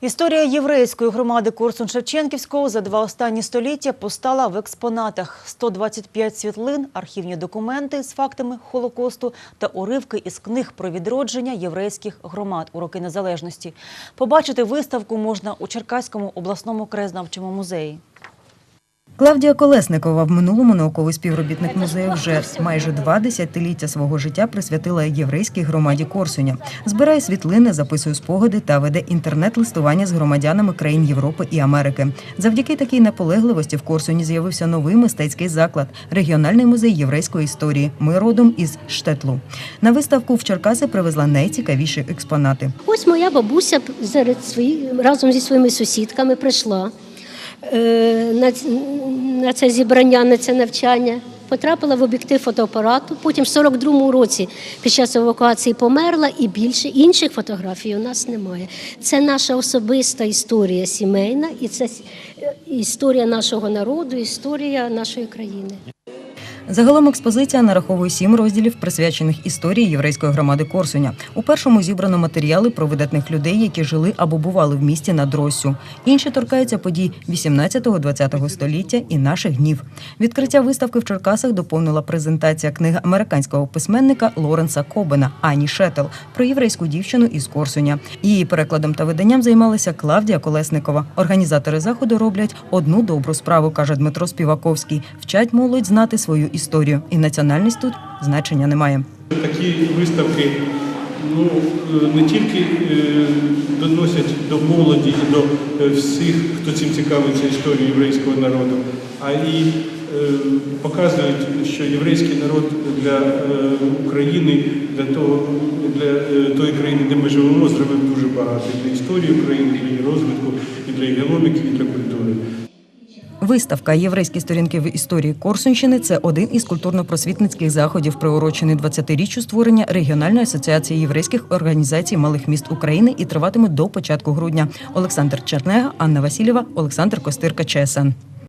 Історія єврейської громади Корсун-Шевченківського за два останні століття постала в експонатах. 125 світлин, архівні документи з фактами Холокосту та уривки із книг про відродження єврейських громад у роки незалежності. Побачити виставку можна у Черкаському обласному краєзнавчому музеї. Клавдія Колесникова в минулому науковий співробітник музею вже майже два десятиліття свого життя присвятила єврейській громаді Корсуня. Збирає світлини, записує спогади та веде інтернет-листування з громадянами країн Європи і Америки. Завдяки такій наполегливості в Корсуні з'явився новий мистецький заклад регіональний музей єврейської історії. Ми родом із Штетлу. На виставку в Черкаси привезла найцікавіші експонати. Ось моя бабуся серед свої, разом зі своїми сусідками прийшла на, на це зібрання, на це навчання. Потрапила в об'єктив фотоапарату. Потім в 42-му році під час евакуації померла, і більше інших фотографій у нас немає. Це наша особиста історія сімейна, і це е, історія нашого народу, історія нашої країни. Загалом експозиція нараховує сім розділів, присвячених історії єврейської громади Корсуня. У першому зібрано матеріали про видатних людей, які жили або бували в місті над Россю. Інші торкаються подій 18-20 століття і наших днів. Відкриття виставки в Черкасах доповнила презентація книги американського письменника Лоренса Кобена Ані Шетел про єврейську дівчину із Корсуня. Її перекладом та виданням займалася Клавдія Колесникова. Організатори заходу роблять одну добру справу, каже Дмитро Співаковський. Вчать молодь знати свою історію, і національність тут значення не має. Такі виставки ну, е, не тільки е, доносять до молоді до е, всіх, хто цим цікавиться історією єврейського народу, а і показують, що єврейський народ для України, для того, для тої країни, де ми живемо, зробив дуже багато і для історії України, і для її розвитку, і для економіки, і для культури. Виставка Єврейські сторінки в історії Корсунщини це один із культурно-просвітницьких заходів, приурочений 20-річчю створення регіональної асоціації єврейських організацій малих міст України і триватиме до початку грудня. Олександр Чернега, Анна Васильєва, Олександр Костирка, ЧСН.